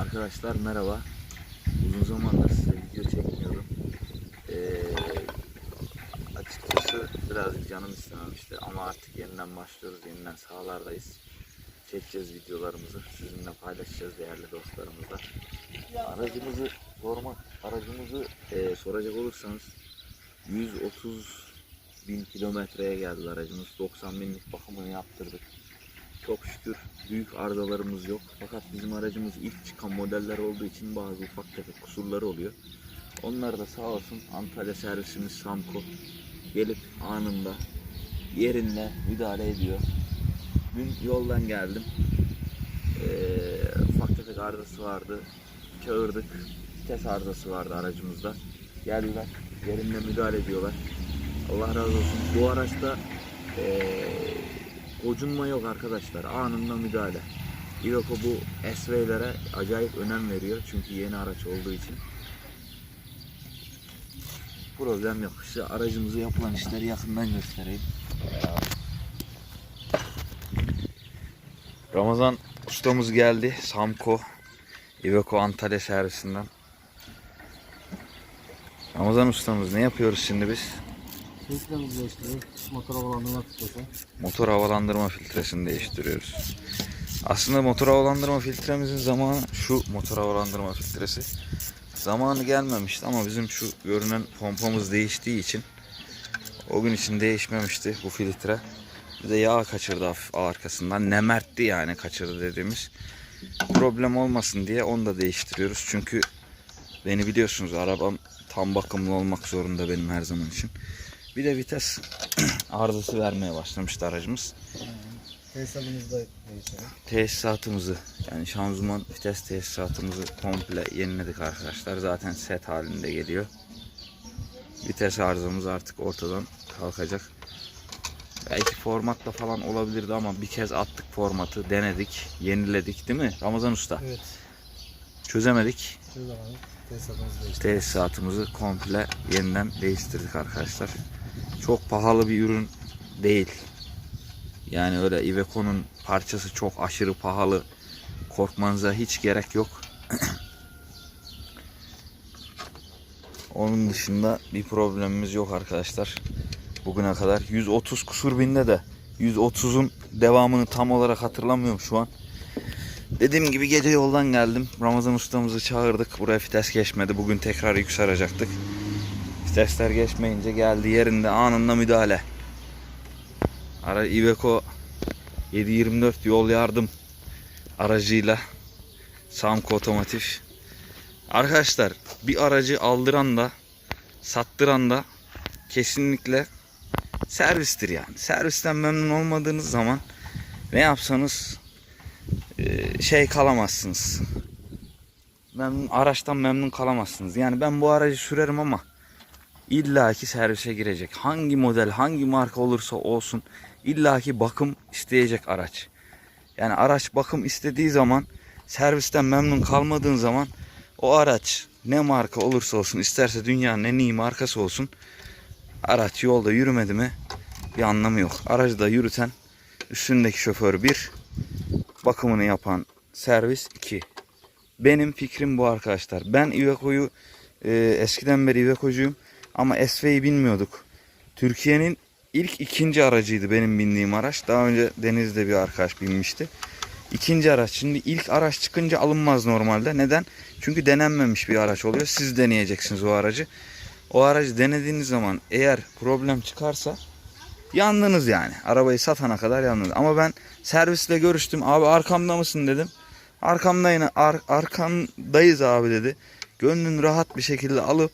Arkadaşlar merhaba. Uzun zamandır size video çekmiyorum. Ee, açıkçası birazcık canım istememişti ama artık yeniden başlıyoruz. Yeniden sahalardayız. Çekeceğiz videolarımızı. Sizinle paylaşacağız değerli dostlarımızla. Aracımızı sormak, aracımızı e, soracak olursanız 130 bin kilometreye geldi aracımız. 90 binlik bakımını yaptırdık. Çok şükür büyük arızalarımız yok. Fakat bizim aracımız ilk çıkan modeller olduğu için bazı ufak tefek kusurları oluyor. Onlar da sağ olsun Antalya servisimiz Samco gelip anında yerinde müdahale ediyor. Dün yoldan geldim. Ee, ufak tefek arızası vardı. Çağırdık. Vites arızası vardı aracımızda. Geldiler. Yerinde müdahale ediyorlar. Allah razı olsun. Bu araçta ee, gocunma yok arkadaşlar. Anında müdahale. Iveco bu SV'lere acayip önem veriyor. Çünkü yeni araç olduğu için. Problem yok. İşte aracımızı yapılan işleri yakından göstereyim. Ramazan ustamız geldi. Samco Iveco Antalya servisinden. Ramazan ustamız ne yapıyoruz şimdi biz? Motor havalandırma filtresi. motor havalandırma filtresini değiştiriyoruz. Aslında motor havalandırma filtremizin zamanı şu motor havalandırma filtresi. Zamanı gelmemişti ama bizim şu görünen pompamız değiştiği için o gün için değişmemişti bu filtre. Bir de yağ kaçırdı arkasından. Nemertti yani kaçırdı dediğimiz. Problem olmasın diye onu da değiştiriyoruz. Çünkü beni biliyorsunuz arabam tam bakımlı olmak zorunda benim her zaman için. Bir de vites arızası vermeye başlamıştı aracımız. Tesisatımızı da değiştirelim. Tesisatımızı yani şanzıman vites tesisatımızı komple yeniledik arkadaşlar. Zaten set halinde geliyor. Vites arızamız artık ortadan kalkacak. Belki formatla falan olabilirdi ama bir kez attık formatı, denedik, yeniledik değil mi Ramazan Usta? Evet. Çözemedik. Zaman tesisatımızı. Tesisatımızı komple yeniden değiştirdik arkadaşlar. Çok pahalı bir ürün değil. Yani öyle Iveco'nun parçası çok aşırı pahalı. Korkmanıza hiç gerek yok. Onun dışında bir problemimiz yok arkadaşlar. Bugüne kadar 130 kusur binde de 130'un devamını tam olarak hatırlamıyorum şu an. Dediğim gibi gece yoldan geldim. Ramazan ustamızı çağırdık. Buraya vites geçmedi. Bugün tekrar yükselecektik. Vitesler geçmeyince geldi yerinde anında müdahale. Ara Iveco 724 yol yardım aracıyla Samco Otomotiv. Arkadaşlar bir aracı aldıran da sattıran da kesinlikle servistir yani. Servisten memnun olmadığınız zaman ne yapsanız e, şey kalamazsınız. Memnun, araçtan memnun kalamazsınız. Yani ben bu aracı sürerim ama illaki servise girecek. Hangi model, hangi marka olursa olsun illaki bakım isteyecek araç. Yani araç bakım istediği zaman servisten memnun kalmadığın zaman o araç ne marka olursa olsun isterse dünyanın en iyi markası olsun araç yolda yürümedi mi bir anlamı yok. Aracı da yürüten üstündeki şoför bir bakımını yapan servis 2. Benim fikrim bu arkadaşlar. Ben Iveco'yu e, eskiden beri Iveco'cuyum ama SV'yi bilmiyorduk. Türkiye'nin ilk ikinci aracıydı benim bindiğim araç. Daha önce Deniz'de bir arkadaş binmişti. İkinci araç. Şimdi ilk araç çıkınca alınmaz normalde. Neden? Çünkü denenmemiş bir araç oluyor. Siz deneyeceksiniz o aracı. O aracı denediğiniz zaman eğer problem çıkarsa yandınız yani. Arabayı satana kadar yandınız. Ama ben servisle görüştüm. Abi arkamda mısın dedim. Arkamdayım, ar arkandayız abi dedi. Gönlün rahat bir şekilde alıp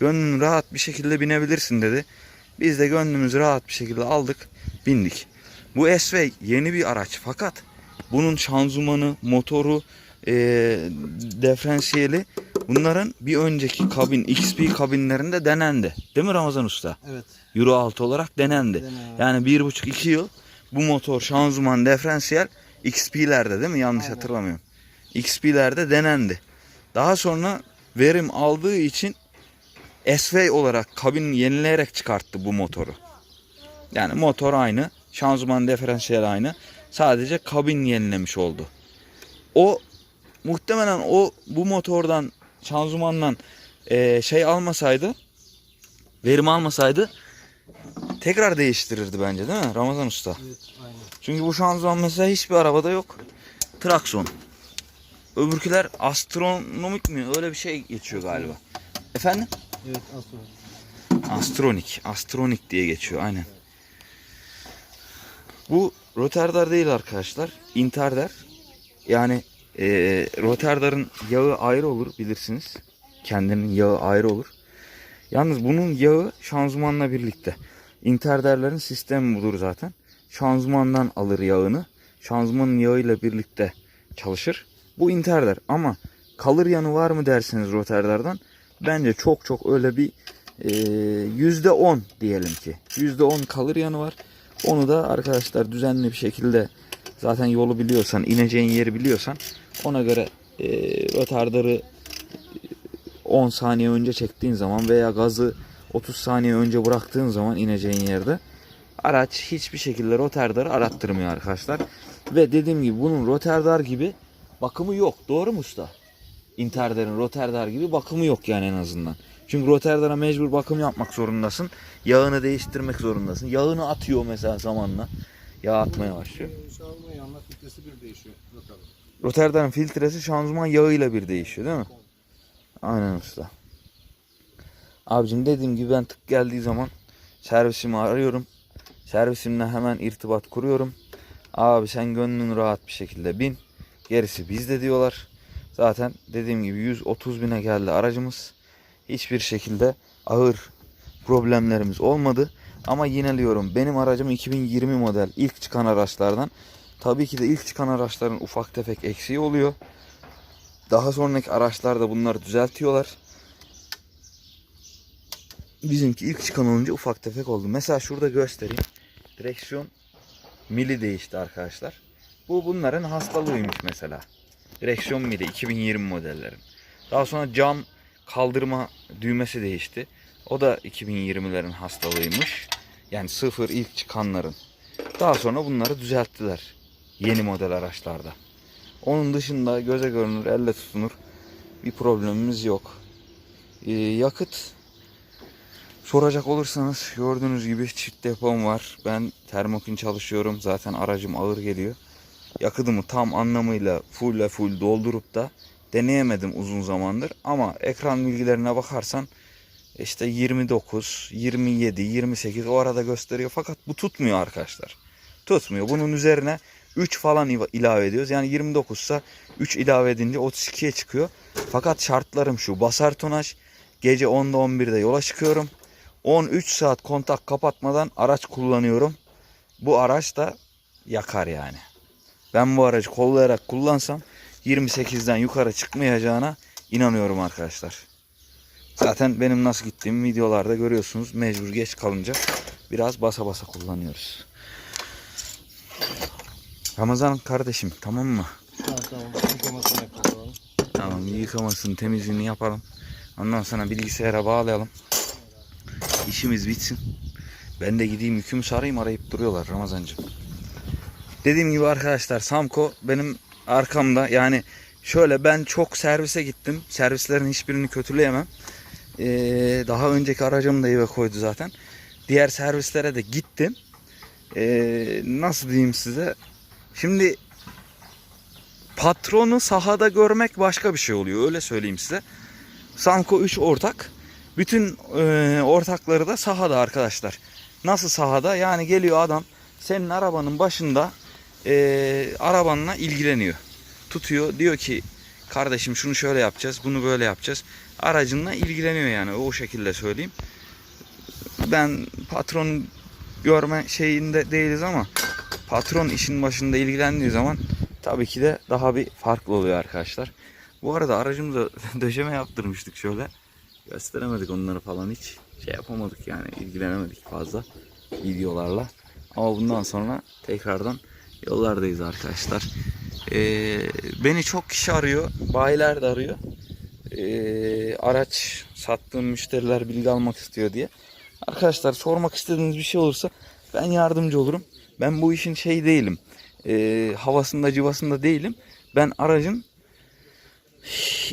gönlün rahat bir şekilde binebilirsin dedi. Biz de gönlümüzü rahat bir şekilde aldık, bindik. Bu SV yeni bir araç fakat bunun şanzımanı, motoru, eee diferansiyeli bunların bir önceki kabin, XP kabinlerinde denendi. Değil mi Ramazan Usta? Evet. Euro 6 olarak denendi. Deneme. Yani bir buçuk iki yıl bu motor şanzıman diferansiyel XP'lerde değil mi? Yanlış Aynen. hatırlamıyorum. XP'lerde denendi. Daha sonra verim aldığı için SV olarak kabin yenileyerek çıkarttı bu motoru. Yani motor aynı, şanzıman diferansiyel aynı. Sadece kabin yenilemiş oldu. O muhtemelen o bu motordan şanzımandan e, şey almasaydı verim almasaydı tekrar değiştirirdi bence değil mi Ramazan Usta? Evet aynen. Çünkü bu şanzıman mesela hiçbir arabada yok. Trakson. Öbürküler astronomik mi? Öyle bir şey geçiyor galiba. Efendim? Evet sonra. Astronik. Astronik diye geçiyor aynen. Bu rotardar değil arkadaşlar. Interdar. Yani e, rotardarın yağı ayrı olur bilirsiniz. Kendinin yağı ayrı olur. Yalnız bunun yağı şanzımanla birlikte. Interdarların sistemi budur zaten. Şanzımandan alır yağını. Şanzımanın yağıyla birlikte çalışır. Bu interdar ama kalır yanı var mı derseniz rotardardan bence çok çok öyle bir e, yüzde on diyelim ki. Yüzde on kalır yanı var. Onu da arkadaşlar düzenli bir şekilde zaten yolu biliyorsan, ineceğin yeri biliyorsan ona göre e, rotardarı 10 saniye önce çektiğin zaman veya gazı 30 saniye önce bıraktığın zaman ineceğin yerde araç hiçbir şekilde rotardarı arattırmıyor arkadaşlar. Ve dediğim gibi bunun rotardar gibi bakımı yok. Doğru mu usta? Interdar'ın rotardar gibi bakımı yok yani en azından. Çünkü rotardara mecbur bakım yapmak zorundasın. Yağını değiştirmek zorundasın. Yağını atıyor mesela zamanla. Yağ atmaya başlıyor. Şanzıman filtresi bir değişiyor. Rotterdam filtresi şanzıman yağıyla bir değişiyor değil mi? Aynen usta. Abicim dediğim gibi ben tık geldiği zaman servisimi arıyorum. Servisimle hemen irtibat kuruyorum. Abi sen gönlün rahat bir şekilde bin. Gerisi bizde diyorlar. Zaten dediğim gibi 130 bine geldi aracımız. Hiçbir şekilde ağır problemlerimiz olmadı. Ama yineliyorum benim aracım 2020 model ilk çıkan araçlardan. Tabii ki de ilk çıkan araçların ufak tefek eksiği oluyor. Daha sonraki araçlarda bunları düzeltiyorlar. Bizimki ilk çıkan olunca ufak tefek oldu. Mesela şurada göstereyim. Direksiyon mili değişti arkadaşlar. Bu bunların hastalığıymış mesela. Direksiyon mili 2020 modellerin. Daha sonra cam kaldırma düğmesi değişti. O da 2020'lerin hastalığıymış. Yani sıfır ilk çıkanların. Daha sonra bunları düzelttiler. Yeni model araçlarda. Onun dışında göze görünür, elle tutunur bir problemimiz yok. Ee, yakıt soracak olursanız gördüğünüz gibi çift depom var. Ben termokin çalışıyorum. Zaten aracım ağır geliyor. Yakıtımı tam anlamıyla full full doldurup da deneyemedim uzun zamandır. Ama ekran bilgilerine bakarsan işte 29, 27, 28 o arada gösteriyor. Fakat bu tutmuyor arkadaşlar. Tutmuyor. Bunun üzerine 3 falan ilave ediyoruz. Yani 29 ise 3 ilave edince 32'ye çıkıyor. Fakat şartlarım şu. Basar tonaj. Gece 10'da 11'de yola çıkıyorum. 13 saat kontak kapatmadan araç kullanıyorum. Bu araç da yakar yani. Ben bu aracı kollayarak kullansam 28'den yukarı çıkmayacağına inanıyorum arkadaşlar. Zaten benim nasıl gittiğimi videolarda görüyorsunuz. Mecbur geç kalınca biraz basa basa kullanıyoruz. Ramazan kardeşim tamam mı? Ha, tamam. Yıkamasını yapalım. Tamam yıkamasını temizliğini yapalım. Ondan sonra bilgisayara bağlayalım. İşimiz bitsin. Ben de gideyim yükümü sarayım arayıp duruyorlar Ramazancığım. Dediğim gibi arkadaşlar Samko benim arkamda yani şöyle ben çok servise gittim. Servislerin hiçbirini kötüleyemem. Ee, daha önceki aracımı da eve koydu zaten. Diğer servislere de gittim. Ee, nasıl diyeyim size? Şimdi patronu sahada görmek başka bir şey oluyor. Öyle söyleyeyim size. Samko 3 ortak. Bütün e, ortakları da sahada arkadaşlar. Nasıl sahada? Yani geliyor adam senin arabanın başında e, arabanla ilgileniyor. Tutuyor diyor ki kardeşim şunu şöyle yapacağız bunu böyle yapacağız. Aracınla ilgileniyor yani o şekilde söyleyeyim. Ben patron görme şeyinde değiliz ama patron işin başında ilgilendiği zaman tabii ki de daha bir farklı oluyor arkadaşlar. Bu arada aracımıza döşeme yaptırmıştık şöyle. Gösteremedik onları falan hiç. Şey yapamadık yani ilgilenemedik fazla videolarla. Ama bundan sonra tekrardan yollardayız arkadaşlar. Ee, beni çok kişi arıyor. Bayiler de arıyor. Ee, araç sattığım müşteriler bilgi almak istiyor diye. Arkadaşlar sormak istediğiniz bir şey olursa ben yardımcı olurum. Ben bu işin şey değilim. Ee, havasında cıvasında değilim. Ben aracın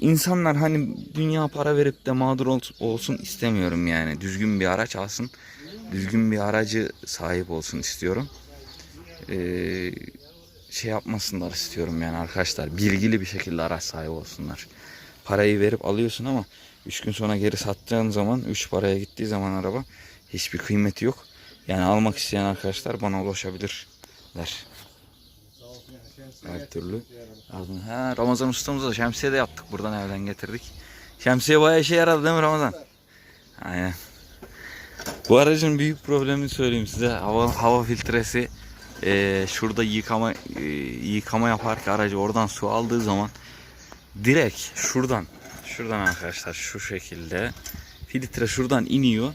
insanlar hani dünya para verip de mağdur ol- olsun istemiyorum yani. Düzgün bir araç alsın. Düzgün bir aracı sahip olsun istiyorum. Ee, şey yapmasınlar istiyorum yani arkadaşlar. Bilgili bir şekilde araç sahibi olsunlar. Parayı verip alıyorsun ama 3 gün sonra geri sattığın zaman 3 paraya gittiği zaman araba hiçbir kıymeti yok. Yani almak isteyen arkadaşlar bana ulaşabilirler. Her türlü. Yardım- Ha, Ramazan ustamıza şemsiye de yaptık buradan evden getirdik. Şemsiye bayağı işe yaradı değil mi Ramazan? Aynen. Bu aracın büyük problemini söyleyeyim size. Hava, hava filtresi eee, şurada yıkama eee, yıkama yaparken aracı oradan su aldığı zaman direkt şuradan şuradan arkadaşlar şu şekilde filtre şuradan iniyor.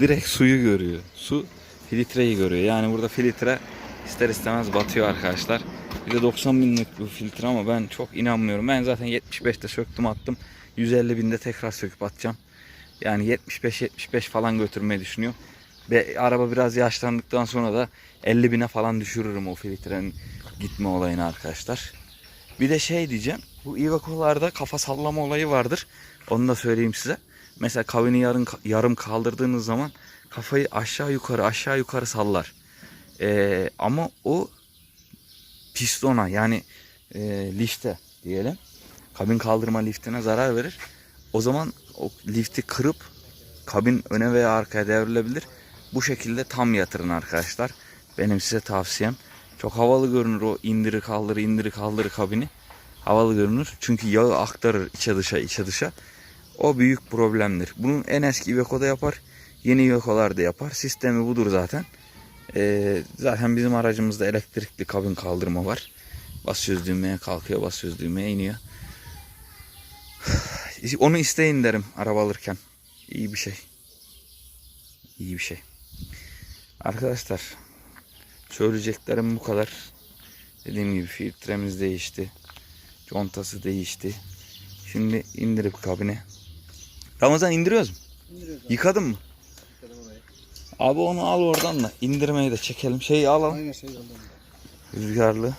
Direkt suyu görüyor. Su filtreyi görüyor. Yani burada filtre ister istemez batıyor arkadaşlar. Bir de 90 binlik bu filtre ama ben çok inanmıyorum. Ben zaten 75'te söktüm attım. 150 binde tekrar söküp atacağım. Yani 75-75 falan götürmeyi düşünüyorum. Ve araba biraz yaşlandıktan sonra da 50 bine falan düşürürüm o filtrenin gitme olayını arkadaşlar. Bir de şey diyeceğim. Bu Iveco'larda kafa sallama olayı vardır. Onu da söyleyeyim size. Mesela kavini yarım, yarım kaldırdığınız zaman kafayı aşağı yukarı aşağı yukarı sallar. Ee, ama o pistona yani e, lifte diyelim. Kabin kaldırma liftine zarar verir. O zaman o lifti kırıp kabin öne veya arkaya devrilebilir. Bu şekilde tam yatırın arkadaşlar. Benim size tavsiyem. Çok havalı görünür o indiri kaldırı indiri kaldırı kabini. Havalı görünür. Çünkü yağı aktarır içe dışa içe dışa. O büyük problemdir. Bunun en eski Iveco'da yapar. Yeni Iveco'lar da yapar. Sistemi budur zaten. Ee, zaten bizim aracımızda elektrikli kabin kaldırma var. Basıyoruz düğmeye kalkıyor, basıyoruz düğmeye iniyor. Onu isteyin derim araba alırken. İyi bir şey. İyi bir şey. Arkadaşlar söyleyeceklerim bu kadar. Dediğim gibi filtremiz değişti. Contası değişti. Şimdi indirip kabine. Ramazan indiriyoruz mu? İndiriyoruz Yıkadın mı? Abi onu al oradan da indirmeyi de çekelim. Şeyi alalım. Aynı şey. Rüzgarlı.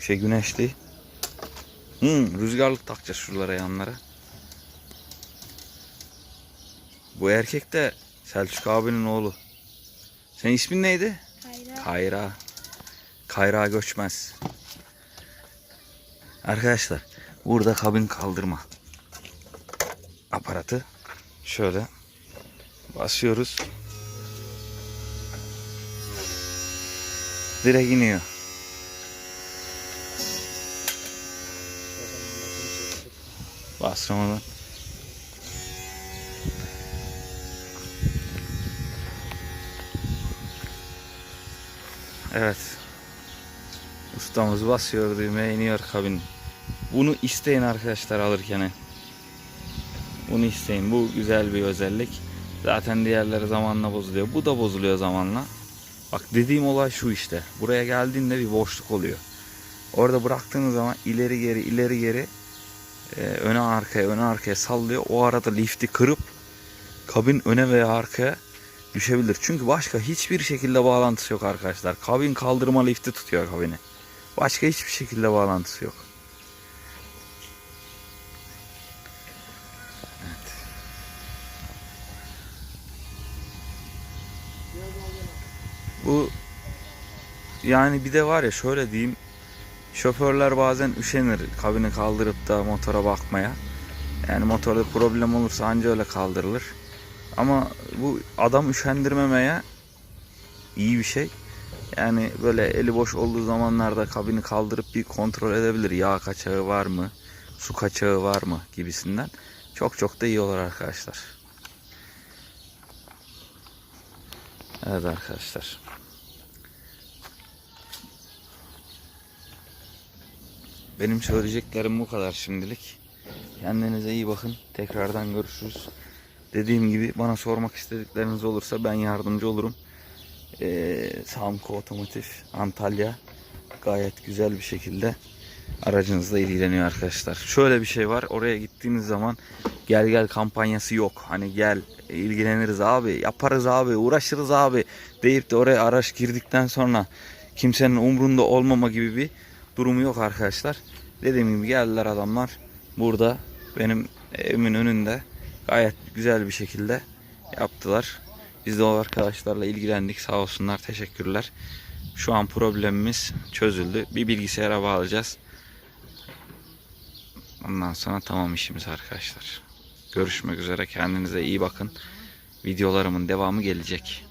Şey güneşli. Hmm, rüzgarlık takacağız şuralara yanlara. Bu erkek de Selçuk abinin oğlu. Senin ismin neydi? Hayra. Kayra. Kayra göçmez. Arkadaşlar burada kabin kaldırma aparatı. Şöyle basıyoruz. Direkt iniyor. Bas Evet. Ustamız basıyor düğmeye iniyor kabin. Bunu isteyin arkadaşlar alırken. Bunu isteyin. Bu güzel bir özellik. Zaten diğerleri zamanla bozuluyor. Bu da bozuluyor zamanla. Bak dediğim olay şu işte. Buraya geldiğinde bir boşluk oluyor. Orada bıraktığınız zaman ileri geri ileri geri e, öne arkaya öne arkaya sallıyor. O arada lifti kırıp kabin öne veya arkaya düşebilir. Çünkü başka hiçbir şekilde bağlantısı yok arkadaşlar. Kabin kaldırma lifti tutuyor kabini. Başka hiçbir şekilde bağlantısı yok. Bu yani bir de var ya şöyle diyeyim. Şoförler bazen üşenir kabini kaldırıp da motora bakmaya. Yani motorda problem olursa anca öyle kaldırılır. Ama bu adam üşendirmemeye iyi bir şey. Yani böyle eli boş olduğu zamanlarda kabini kaldırıp bir kontrol edebilir. Yağ kaçağı var mı? Su kaçağı var mı? Gibisinden. Çok çok da iyi olur arkadaşlar. Evet arkadaşlar. Benim söyleyeceklerim bu kadar şimdilik. Kendinize iyi bakın. Tekrardan görüşürüz. Dediğim gibi bana sormak istedikleriniz olursa ben yardımcı olurum. Ee, Samco Otomotiv Antalya gayet güzel bir şekilde aracınızla ilgileniyor arkadaşlar. Şöyle bir şey var. Oraya gittiğiniz zaman gel gel kampanyası yok. Hani gel ilgileniriz abi, yaparız abi, uğraşırız abi deyip de oraya araç girdikten sonra kimsenin umrunda olmama gibi bir durumu yok arkadaşlar. Dediğim gibi geldiler adamlar. burada benim evimin önünde gayet güzel bir şekilde yaptılar. Biz de o arkadaşlarla ilgilendik. Sağ olsunlar. Teşekkürler. Şu an problemimiz çözüldü. Bir bilgisayara bağlayacağız. Ondan sonra tamam işimiz arkadaşlar. Görüşmek üzere. Kendinize iyi bakın. Videolarımın devamı gelecek.